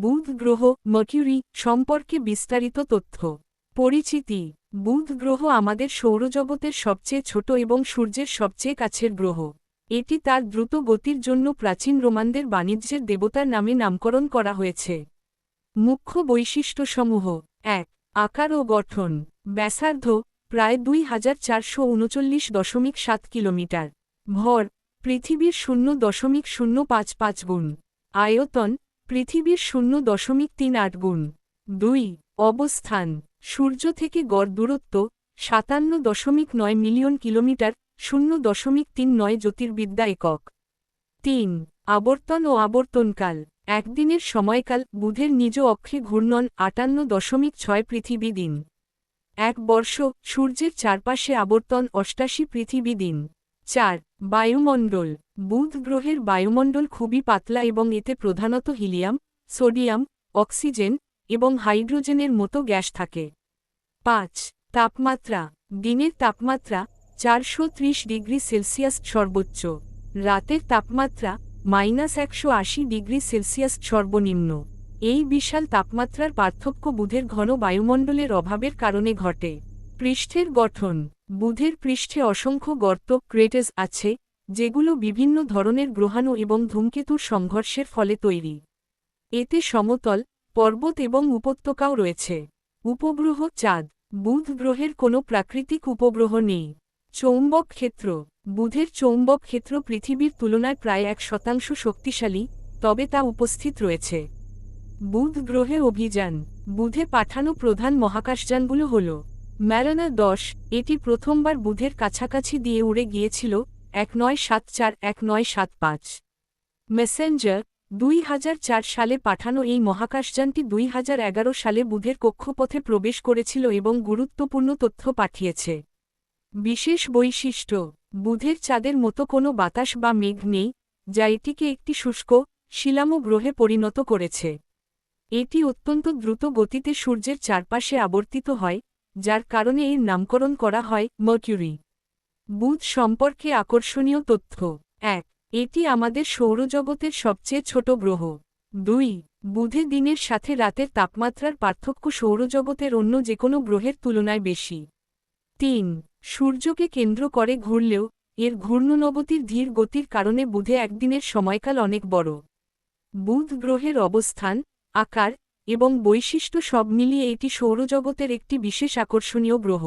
বুধ গ্রহ মার্কিউরি, সম্পর্কে বিস্তারিত তথ্য। পরিচিতি। বুধ গ্রহ আমাদের সৌরজগতের সবচেয়ে ছোট এবং সূর্যের সবচেয়ে কাছের গ্রহ। এটি তার দ্রুত গতির জন্য প্রাচীন রোমানদের বাণিজ্যের দেবতার নামে নামকরণ করা হয়েছে। মুখ্য বৈশিষ্ট্যসমূহ। এক, আকার ও গঠন। ব্যাসার্ধ, প্রায় দুই হাজার চারশো উনচল্লিশ দশমিক সাত কিলোমিটার। ভর, পৃথিবীর শূন্য দশমিক শূন্য পাঁচ পাঁচ গুণ। আয়তন পৃথিবীর শূন্য দশমিক তিন আট গুণ দুই অবস্থান, সূর্য থেকে গড় দূরত্ব, সাতান্ন দশমিক নয় মিলিয়ন কিলোমিটার, শূন্য দশমিক তিন নয় জ্যোতির্বিদ্যা একক। তিন আবর্তন ও আবর্তনকাল, একদিনের সময়কাল, বুধের নিজ অক্ষে ঘূর্ণন, আটান্ন দশমিক ছয় পৃথিবী দিন। এক বর্ষ, সূর্যের চারপাশে আবর্তন, অষ্টাশি পৃথিবী দিন। চার, বায়ুমণ্ডল। বুধ গ্রহের বায়ুমণ্ডল খুবই পাতলা এবং এতে প্রধানত হিলিয়াম, সোডিয়াম, অক্সিজেন এবং হাইড্রোজেনের মতো গ্যাস থাকে। পাঁচ, তাপমাত্রা। দিনের তাপমাত্রা চারশো ত্রিশ ডিগ্রি সেলসিয়াস সর্বোচ্চ। রাতের তাপমাত্রা মাইনাস একশো আশি ডিগ্রি সেলসিয়াস সর্বনিম্ন। এই বিশাল তাপমাত্রার পার্থক্য বুধের ঘন বায়ুমণ্ডলের অভাবের কারণে ঘটে। পৃষ্ঠের গঠন। বুধের পৃষ্ঠে অসংখ্য গর্ত ক্রেটেস আছে, যেগুলো বিভিন্ন ধরনের গ্রহাণু এবং ধূমকেতুর সংঘর্ষের ফলে তৈরি। এতে সমতল, পর্বত এবং উপত্যকাও রয়েছে। উপগ্রহ চাঁদ। বুধ গ্রহের কোনো প্রাকৃতিক উপগ্রহ নেই। চৌম্বক ক্ষেত্র। বুধের চৌম্বক ক্ষেত্র পৃথিবীর তুলনায় প্রায় এক শতাংশ শক্তিশালী, তবে তা উপস্থিত রয়েছে। বুধ গ্রহে অভিযান। বুধে পাঠানো প্রধান মহাকাশযানগুলো হল ম্যারানা দশ, এটি প্রথমবার বুধের কাছাকাছি দিয়ে উড়ে গিয়েছিল, এক নয় সাত চার, এক নয় সাত পাঁচ। মেসেঞ্জার, দুই হাজার চার সালে পাঠানো এই মহাকাশযানটি দুই হাজার এগারো সালে বুধের কক্ষপথে প্রবেশ করেছিল এবং গুরুত্বপূর্ণ তথ্য পাঠিয়েছে। বিশেষ বৈশিষ্ট্য, বুধের চাঁদের মতো কোনো বাতাস বা মেঘ নেই, যা এটিকে একটি শুষ্ক শিলামো গ্রহে পরিণত করেছে। এটি অত্যন্ত দ্রুত গতিতে সূর্যের চারপাশে আবর্তিত হয় যার কারণে এর নামকরণ করা হয় মার্কিউরি বুধ সম্পর্কে আকর্ষণীয় তথ্য। এক, এটি আমাদের সৌরজগতের সবচেয়ে ছোট গ্রহ। দুই, বুধে দিনের সাথে রাতের তাপমাত্রার পার্থক্য সৌরজগতের অন্য যে কোনো গ্রহের তুলনায় বেশি। তিন, সূর্যকে কেন্দ্র করে ঘুরলেও এর ঘূর্ণনবতির ধীর গতির কারণে বুধে একদিনের সময়কাল অনেক বড়। বুধ গ্রহের অবস্থান, আকার এবং বৈশিষ্ট্য সব মিলিয়ে এটি সৌরজগতের একটি বিশেষ আকর্ষণীয় গ্রহ।